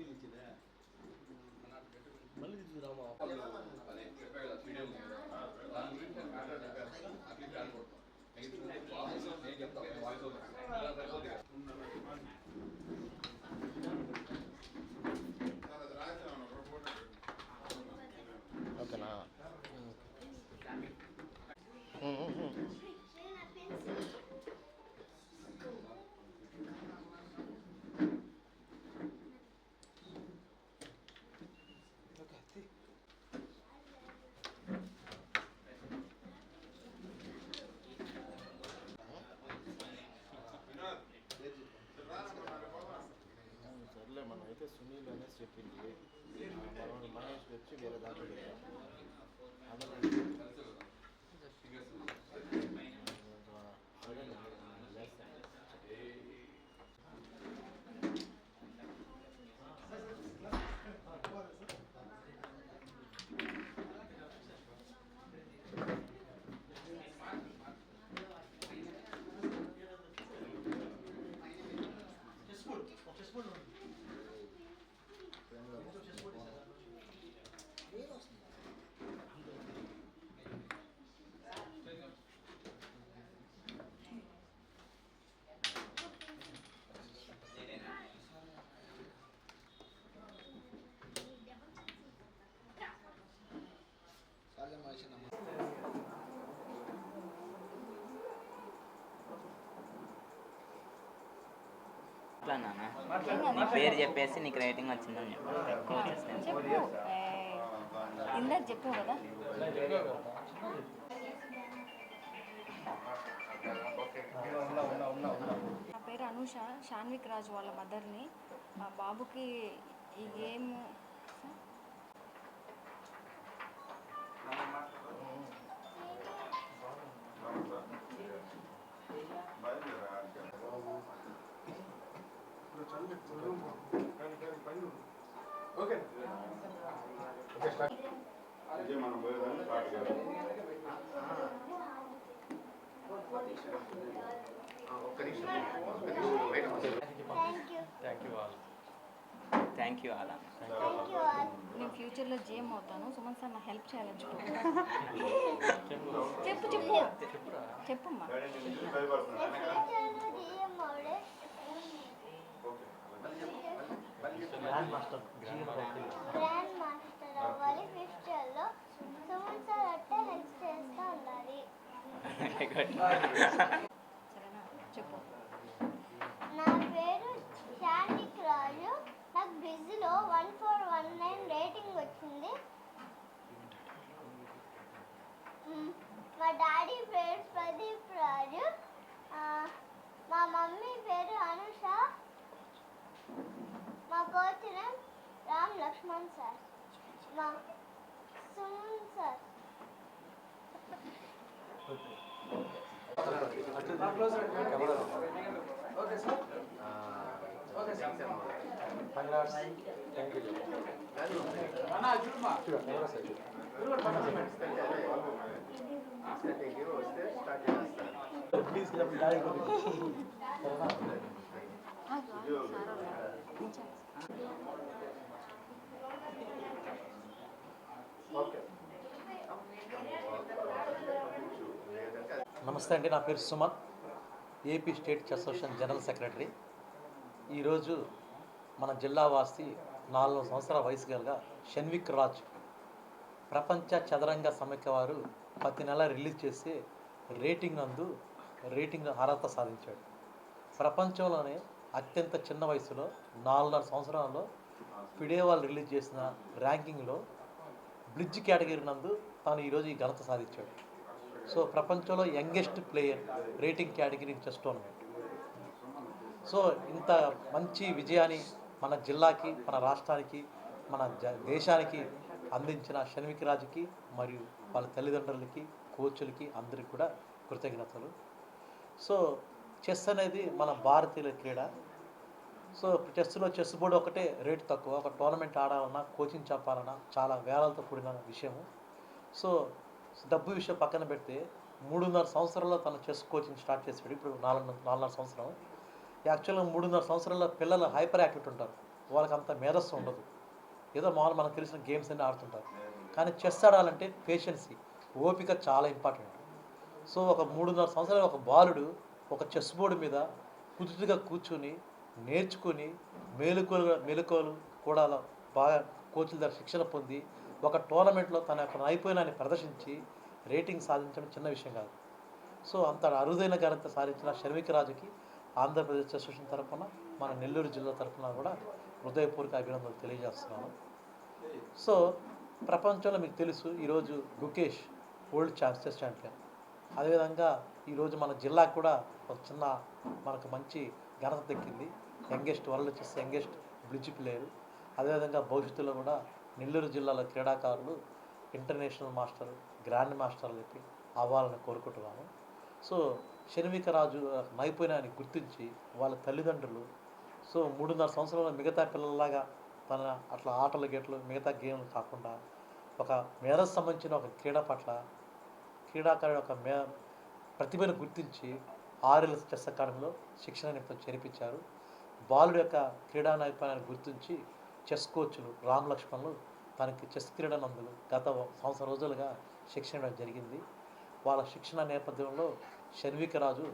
клинике Sunil N S ರೆಪ್ಪಿಂಡಿಗೆ ಮಹೇಶ್ ಬೆಚ್ಚು ಬೇರೆ ದಾಖಲೆ ಆಮೇಲೆ నాన్న నీ పేరు చెప్పేసి నీకు రేటింగ్ వచ్చిందని చెప్పు. ఎక్కువ వచ్చేస్తాను ఇందాక చెప్పావు కదా. నా పేరు అనూష షాన్విక్ రాజు వాళ్ళ మదర్ని మా బాబుకి ఈ గేమ్ థ్యాంక్ యూ అలా నేను ఫ్యూచర్లో జేమ్ అవుతాను సుమన్ సార్ నా హెల్ప్ చేయాలని చెప్పు చెప్పు చెప్పు చెప్పమ్మా గ్రాండ్ మాస్టర్ గ్రాండ్ మాస్టర్ అవ్వాలి ఫ్యూచర్లో సుమన్ సార్ అట్టే హెల్ప్ చేస్తూ ఉండాలి. చెప్పు నా పేరు శాండిక్ రాజు. నాకు బిజీలో one four one nine rating వచ్చింది. మా డాడీ పేరు ప్రదీప్ రాజు ఆ, మా మమ్మీ పేరు అనుష మా coach name Ram Lakshman sir మా సుమన్ సార్ కొంచెం. నమస్తే అండి నా పేరు Suman A P state chess association general secretary. ఈరోజు మన జిల్లా వాసి నాలుగు సంవత్సరాల వయసు గల షన్విక్ రాజ్ ప్రపంచ చదరంగ సమైక్య వారు ప్రతి నెల రిలీజ్ చేసే రేటింగ్ నందు రేటింగ్ అర్హత సాధించాడు. ప్రపంచంలోనే అత్యంత చిన్న వయసులో నాలుగున్నర సంవత్సరాల్లో ఫిడే వాళ్ళు రిలీజ్ చేసిన ర్యాంకింగ్లో బ్రిడ్జ్ కేటగిరీ నందు తాను ఈరోజు ఈ ఘనత సాధించాడు. సో ప్రపంచంలో youngest player rating category chess tournament so ఇంత మంచి విజయాన్ని మన జిల్లాకి మన రాష్ట్రానికి మన దేశానికి అందించిన షణ్విక్ రాజుకి మరియు వాళ్ళ తల్లిదండ్రులకి కోచ్లకి అందరికి కూడా కృతజ్ఞతలు. సో చెస్ అనేది మన భారతీయుల క్రీడ. సో చెస్లో చెస్ బోర్డు ఒకటే రేటు తక్కువ. ఒక టోర్నమెంట్ ఆడాలన్నా కోచింగ్ చెప్పాలన్నా చాలా వేలతో కూడిన విషయము. సో డబ్బు విషయం పక్కన పెడితే మూడున్నర సంవత్సరాల్లో తన చెస్ కోచింగ్ స్టార్ట్ చేసాడు ఇప్పుడు నాలుగు నాలుగున్నర సంవత్సరం. యాక్చువల్గా మూడున్నర సంవత్సరాల్లో పిల్లలు హైపర్ యాక్టివ్ ఉంటారు. వాళ్ళకి అంత మేధస్సు ఉండదు. ఏదో మామూలు మనకు తెలిసిన గేమ్స్ అన్నీ ఆడుతుంటారు. కానీ చెస్ ఆడాలంటే పేషెన్సీ ఓపిక చాలా ఇంపార్టెంట్. సో ఒక మూడున్నర సంవత్సరాలు ఒక బాలుడు ఒక చెస్ బోర్డు మీద కుదుటిగా కూర్చొని నేర్చుకుని మేలుకోలు మేలుకోలు కూడా బాగా కోచ్ల దగ్గర శిక్షణ పొంది ఒక టోర్నమెంట్లో తన యొక్క నైపుణ్యాన్ని ప్రదర్శించి రేటింగ్ సాధించడం చిన్న విషయం కాదు. సో అంత అరుదైన ఘనత సాధించిన రాజుకి ఆంధ్రప్రదేశ్ అసోసియేషన్ తరఫున మన నెల్లూరు జిల్లా తరఫున కూడా హృదయపూర్వక అభినందనలు తెలియజేస్తున్నాను. సో ప్రపంచంలో మీకు తెలుసు ఈరోజు గుకేష్ వరల్డ్ ఛాన్స్ ఛాంపియన్. అదేవిధంగా ఈరోజు మన జిల్లాకు కూడా ఒక చిన్న మనకు మంచి ఘనత దక్కింది. Youngest world chess youngest blitz player. అదేవిధంగా భవిష్యత్తులో కూడా నెల్లూరు జిల్లాలో క్రీడాకారులు ఇంటర్నేషనల్ మాస్టర్ గ్రాండ్ మాస్టర్లు చెప్పి అవ్వాలని కోరుకుంటున్నాము. సో షణ్విక రాజు నైపుణ్యాన్ని గుర్తించి వాళ్ళ తల్లిదండ్రులు సో మూడున్నర సంవత్సరాల మిగతా పిల్లల్లాగా తన అట్లా ఆటలు గేట్లు మిగతా గేమ్లు కాకుండా ఒక మేరకు సంబంధించిన ఒక క్రీడ పట్ల క్రీడాకారుడు యొక్క మే ప్రతిభను గుర్తించి ఆర్ఎల్ చెస్ అకాడమీలో శిక్షణ నిమిత్తం చేర్పించారు. బాలుడు యొక్క క్రీడా నైపుణ్యాన్ని గుర్తించి చెస్ కోచ్లు రామ్ లక్ష్మణ్లు తనకి చెస్ క్రీడనందులు గత సంవత్సరం రోజులుగా శిక్షణ జరిగింది. వాళ్ళ శిక్షణ నేపథ్యంలో షణ్విక రాజు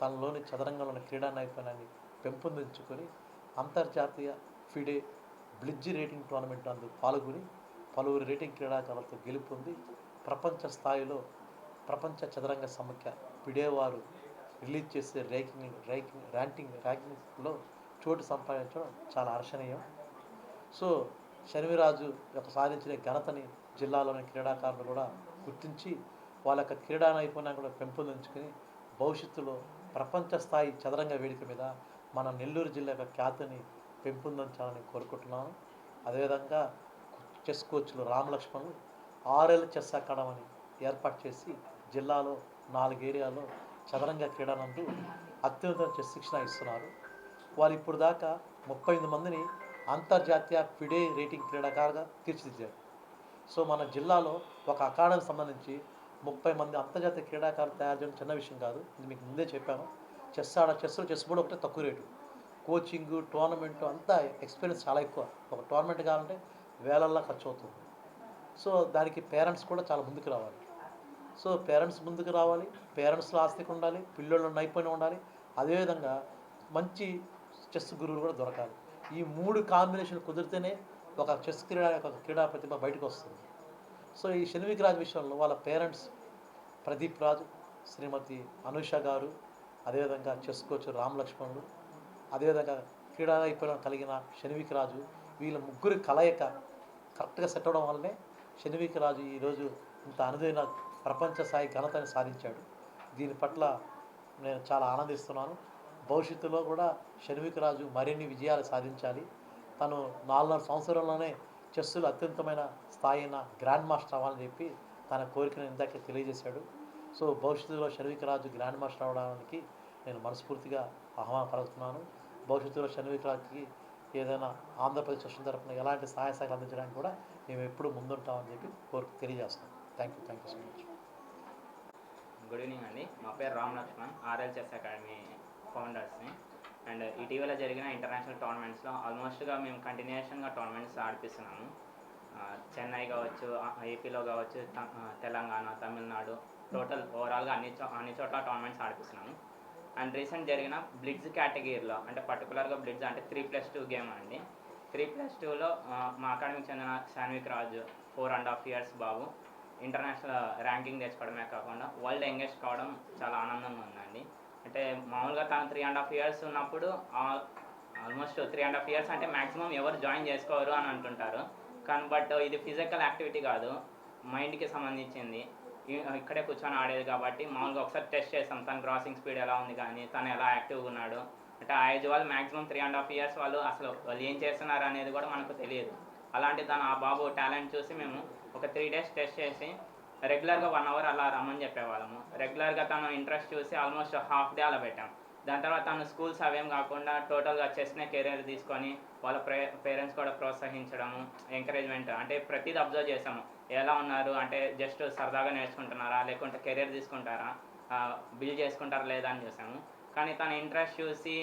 తనలోని చదరంగంలోని క్రీడా నైపుణ్యాన్ని పెంపొందించుకొని అంతర్జాతీయ ఫిడే బ్లిడ్జ్ రేటింగ్ టోర్నమెంట్ అందు పాల్గొని పలువురు రేటింగ్ క్రీడాకారులతో గెలుపొంది ప్రపంచ స్థాయిలో ప్రపంచ చదరంగ సమైక్య పిడేవారు రిలీజ్ చేసే ర్యాంకింగ్ ర్యాంకింగ్ ర్యాంకింగ్ ర్యాంకింగ్లో చోటు సంపాదించడం చాలా హర్షణీయం సో శనివిరాజు యొక్క సాధించిన ఘనతని జిల్లాలోని క్రీడాకారులు కూడా గుర్తించి వాళ్ళ యొక్క క్రీడా నైపుణ్యం కూడా పెంపొందించుకుని భవిష్యత్తులో ప్రపంచ స్థాయి చదరంగ వేదిక మీద మన నెల్లూరు జిల్లా యొక్క ఖ్యాతిని పెంపొందించాలని కోరుకుంటున్నాను. అదేవిధంగా చెస్ కోచ్లు రామలక్ష్మణులు ఆర్ఎల్ చెస్ అకాడమీని ఏర్పాటు చేసి జిల్లాలో నాలుగు ఏరియాలో చదరంగ క్రీడానందు అత్యున్నత చెస్ శిక్షణ ఇస్తున్నారు. వారు ఇప్పుడు దాకా ముప్పై మందిని అంతర్జాతీయ ఫిడే రేటింగ్ క్రీడాకారుగా తీర్చిదిద్దాడు సో మన జిల్లాలో ఒక అకాడమీకి సంబంధించి ముప్పై మంది అంతర్జాతీయ క్రీడాకారులు తయారు చేయడం చిన్న విషయం కాదు. ఇది మీకు ముందే చెప్పాను. చెస్ ఆడ చెస్ చెస్ బోర్డు ఒకటే తక్కువ రేటు. కోచింగ్ టోర్నమెంట్ అంతా ఎక్స్పీరియన్స్ చాలా ఎక్కువ. ఒక టోర్నమెంట్ కావాలంటే వేలల్లో ఖర్చు అవుతుంది. సో దానికి పేరెంట్స్ కూడా చాలా ముందుకు రావాలి. సో పేరెంట్స్ ముందుకు రావాలి. పేరెంట్స్లో ఆస్తికి ఉండాలి. పిల్లలు నైపుణ్యం ఉండాలి. అదేవిధంగా మంచి చెస్ గురువులు కూడా దొరకాలి. ఈ మూడు కాంబినేషన్ కుదిరితేనే ఒక చెస్ క్రీడా ఒక క్రీడా ప్రతిభ బయటకు వస్తుంది. సో ఈ షణ్విక్ రాజ్ విషయంలో వాళ్ళ పేరెంట్స్ ప్రదీప్ రాజు శ్రీమతి అనుష గారు అదేవిధంగా చెస్ కోచ్ రామ్ లక్ష్మణుడు అదేవిధంగా క్రీడా నైపుణ్యం కలిగిన షణ్విక్ రాజు వీళ్ళ ముగ్గురు కలయిక కరెక్ట్గా సెట్ అవడం వల్లనే షణ్విక్ రాజు ఈరోజు ఇంత అనుదైన ప్రపంచ స్థాయి ఘనతని సాధించాడు. దీని పట్ల నేను చాలా ఆనందిస్తున్నాను. భవిష్యత్తులో కూడా షణ్విక్ రాజు మరిన్ని విజయాలు సాధించాలి. తను నాలుగున్నర సంవత్సరంలోనే చెస్సులు అత్యంతమైన స్థాయి అయిన గ్రాండ్ మాస్టర్ అవ్వాలని చెప్పి తన కోరికను ఇందాక తెలియజేశాడు. సో భవిష్యత్తులో షణ్విక్ రాజు గ్రాండ్ మాస్టర్ అవడానికి నేను మనస్ఫూర్తిగా ఆహ్వాన పలుకుతున్నాను. భవిష్యత్తులో షణ్విక్ రాజుకి ఏదైనా ఆంధ్రప్రదేశ్ రాష్ట్రం తరఫున ఎలాంటి సహాయ సహాయాలు అందించడానికి కూడా మేము ఎప్పుడు ముందుంటామని చెప్పి కోరిక తెలియజేస్తాం thank you thank you so much good evening అండి. మా పేరు Ram Lakshman R L chess academy ఫౌండర్స్ని and ఇటీవల జరిగిన ఇంటర్నేషనల్ టోర్నమెంట్స్లో ఆల్మోస్ట్గా మేము కంటిన్యూషన్గా టోర్నమెంట్స్ ఆడిపిస్తున్నాము. చెన్నై కావచ్చు ఏపీలో కావచ్చు తెలంగాణ తమిళనాడు టోటల్ ఓవరాల్గా అన్ని చో అన్ని చోట్ల టోర్నమెంట్స్ ఆడిపిస్తున్నాము. అండ్ రీసెంట్ జరిగిన బ్లిడ్జ్ కేటగిరీలో అంటే పర్టికులర్గా బ్లిడ్జ్ అంటే త్రీ ప్లస్ టూ గేమ్ అండి. త్రీ ప్లస్ టూలో మా అకాడమీకి చెందిన Shanvik Raju four and half years Babu international ranking తెచ్చుకోవడమే కాకుండా వరల్డ్ ఎంగేజ్ కావడం చాలా ఆనందంగా ఉందండి. అంటే మామూలుగా తను త్రీ అండ్ హాఫ్ ఇయర్స్ ఉన్నప్పుడు almost three and half years అంటే మ్యాక్సిమం ఎవరు జాయిన్ చేసుకోరు అని అంటుంటారు. కానీ బట్ ఇది ఫిజికల్ యాక్టివిటీ కాదు. మైండ్కి సంబంధించింది. ఇక్కడే కూర్చొని ఆడేది కాబట్టి మామూలుగా ఒకసారి టెస్ట్ చేస్తాం. తన క్రాసింగ్ స్పీడ్ ఎలా ఉంది కానీ తను ఎలా యాక్టివ్గా ఉన్నాడు. అంటే ఆ ఏజ్ వాళ్ళు maximum three and half years వాళ్ళు అసలు వాళ్ళు ఏం చేస్తున్నారు అనేది కూడా మనకు తెలియదు. అలాంటి తను ఆ బాబు టాలెంట్ చూసి మేము ఒక త్రీ డేస్ టెస్ట్ చేసి రెగ్యులర్గా వన్ అవర్ అలా రమ్మని చెప్పేవాళ్ళము. రెగ్యులర్గా తను ఇంట్రెస్ట్ చూసి ఆల్మోస్ట్ హాఫ్ డే అలా పెట్టాం. దాని తర్వాత తను స్కూల్స్ అవేం కాకుండా టోటల్గా చెస్నే కెరీర్ తీసుకొని వాళ్ళ పేరెంట్స్ కూడా ప్రోత్సహించడము ఎంకరేజ్మెంట్ అంటే ప్రతిది అబ్జర్వ్ చేసాము. ఎలా ఉన్నారు? అంటే జస్ట్ సరదాగా నేర్చుకుంటున్నారా? లేకుంటే కెరీర్ తీసుకుంటారా? బిల్డ్ చేసుకుంటారా లేదా అని చూసాము. కానీ తన ఇంట్రెస్ట్ చూసి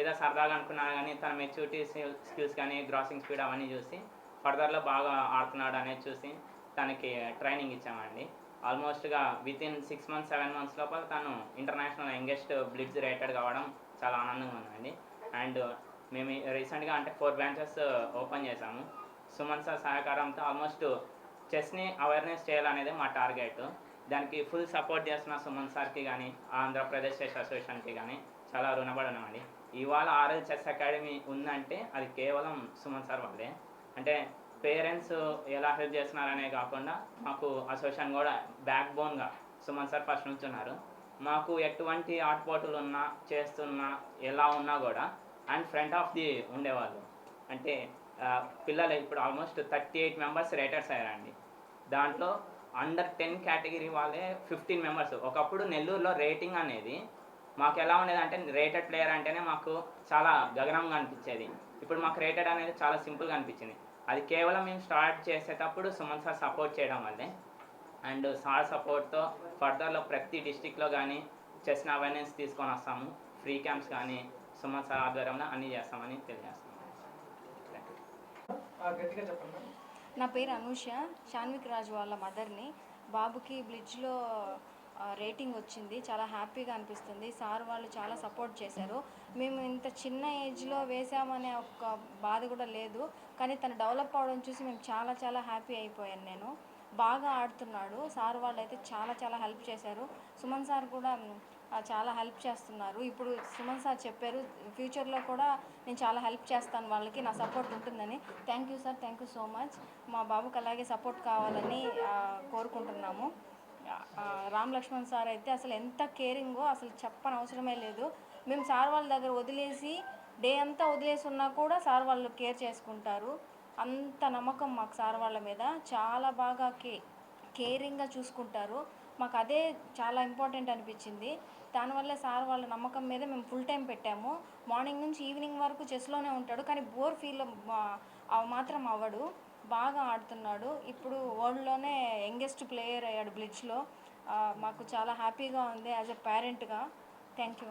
ఏదో సరదాగా అనుకున్నా కానీ తన మెచ్యూరిటీ స్కిల్స్ కానీ గ్రాసింగ్ స్పీడ్ అవన్నీ చూసి ఫర్దర్లో బాగా ఆడుతున్నాడు అనేది చూసి తనకి ట్రైనింగ్ ఇచ్చామండి. ఆల్మోస్ట్గా with in six months seven months లోపల తను ఇంటర్నేషనల్ యంగెస్ట్ బ్లిడ్జ్ రేటెడ్ కావడం చాలా ఆనందంగా ఉందండి. అండ్ మేము రీసెంట్గా అంటే ఫోర్ బ్రాంచెస్ ఓపెన్ చేశాము. సుమన్ సార్ సహకారంతో ఆల్మోస్ట్ చెస్ని అవేర్నెస్ చేయాలనేది మా టార్గెట్ దానికి ఫుల్ సపోర్ట్ చేస్తున్న సుమన్ సార్కి కానీ ఆంధ్రప్రదేశ్ చెస్ అసోసియేషన్కి కానీ చాలా రుణపడి ఉన్నామండి ఇవాళ ఆర్ఎల్ చెస్ అకాడమీ ఉందంటే అది కేవలం సుమన్ సార్ వాళ్ళే అంటే పేరెంట్స్ ఎలా హెల్ప్ చేస్తున్నారనే కాకుండా మాకు అసోసియేషన్ కూడా బ్యాక్ బోన్గా సుమన్ సార్ ఫస్ట్ నుంచి ఉన్నారు. మాకు ఎటువంటి ఆటపోటులు ఉన్నా చేస్తున్నా ఎలా ఉన్నా కూడా అండ్ ఫ్రంట్ ఆఫ్ ది ఉండేవాళ్ళు. అంటే పిల్లలు ఇప్పుడు almost thirty eight members raters అయ్యారండి. దాంట్లో అండర్ టెన్ కేటగిరీ వాళ్ళే ఫిఫ్టీన్ మెంబర్స్ ఒకప్పుడు నెల్లూరులో రేటింగ్ అనేది మాకు ఎలా ఉండేది అంటే రేటెడ్ ప్లేయర్ అంటేనే మాకు చాలా గగనంగా అనిపించేది. ఇప్పుడు మాకు రేటెడ్ అనేది చాలా సింపుల్గా అనిపించింది. అది కేవలం మేము స్టార్ట్ చేసేటప్పుడు సుమన్ సార్ సపోర్ట్ చేయడం వల్లే. అండ్ సార్ సపోర్ట్తో ఫర్దర్లో ప్రతి డిస్టిక్లో కానీ చెస్ అవేర్నెస్ తీసుకొని వస్తాము. ఫ్రీ క్యాంప్స్ కానీ సుమన్ సార్ ఆధ్వర్యంలో అన్నీ చేస్తామని తెలియజేస్తాము నా పేరు అనూష. షాన్విక్ రాజ్ వాళ్ళ మదర్ని. బాబుకి బ్లిడ్జ్లో రేటింగ్ వచ్చింది. చాలా హ్యాపీగా అనిపిస్తుంది. సార్ వాళ్ళు చాలా సపోర్ట్ చేశారు. మేము ఇంత చిన్న ఏజ్లో వేసామనే ఒక బాధ కూడా లేదు. కానీ తను డెవలప్ అవడం చూసి మేము చాలా చాలా హ్యాపీ అయిపోయాను నేను. బాగా ఆడుతున్నాడు. సార్ వాళ్ళు అయితే చాలా చాలా హెల్ప్ చేశారు. సుమన్ సార్ కూడా చాలా హెల్ప్ చేస్తున్నారు. ఇప్పుడు సుమన్ సార్ చెప్పారు ఫ్యూచర్లో కూడా నేను చాలా హెల్ప్ చేస్తాను వాళ్ళకి నా సపోర్ట్ ఉంటుందని. Thank you sir thank you so much. మా బాబుకి అలాగే సపోర్ట్ కావాలని కోరుకుంటున్నాము. రామ్ లక్ష్మణ్ సార్ అయితే అసలు ఎంత కేరింగో అసలు చెప్పని అవసరమే లేదు. మేము సార్ వాళ్ళ దగ్గర వదిలేసి డే అంతా వదిలేసి ఉన్నా కూడా సార్ వాళ్ళు కేర్ చేసుకుంటారు. అంత నమ్మకం మాకు సార్ వాళ్ళ మీద. చాలా బాగా కే కేరింగ్గా చూసుకుంటారు. మాకు అదే చాలా ఇంపార్టెంట్ అనిపించింది. దానివల్ల సార్ వాళ్ళ నమ్మకం మీద మేము ఫుల్ టైం పెట్టాము. మార్నింగ్ నుంచి ఈవినింగ్ వరకు చెస్లోనే ఉంటాడు. కానీ బోర్ ఫీల్ అవి మాత్రం అవ్వడు. బాగా ఆడుతున్నాడు. ఇప్పుడు వరల్డ్లోనే యంగెస్ట్ ప్లేయర్ అయ్యాడు బ్లిడ్జ్లో మాకు చాలా హ్యాపీగా ఉంది యాజ్ ఎ పేరెంట్గా. Thank you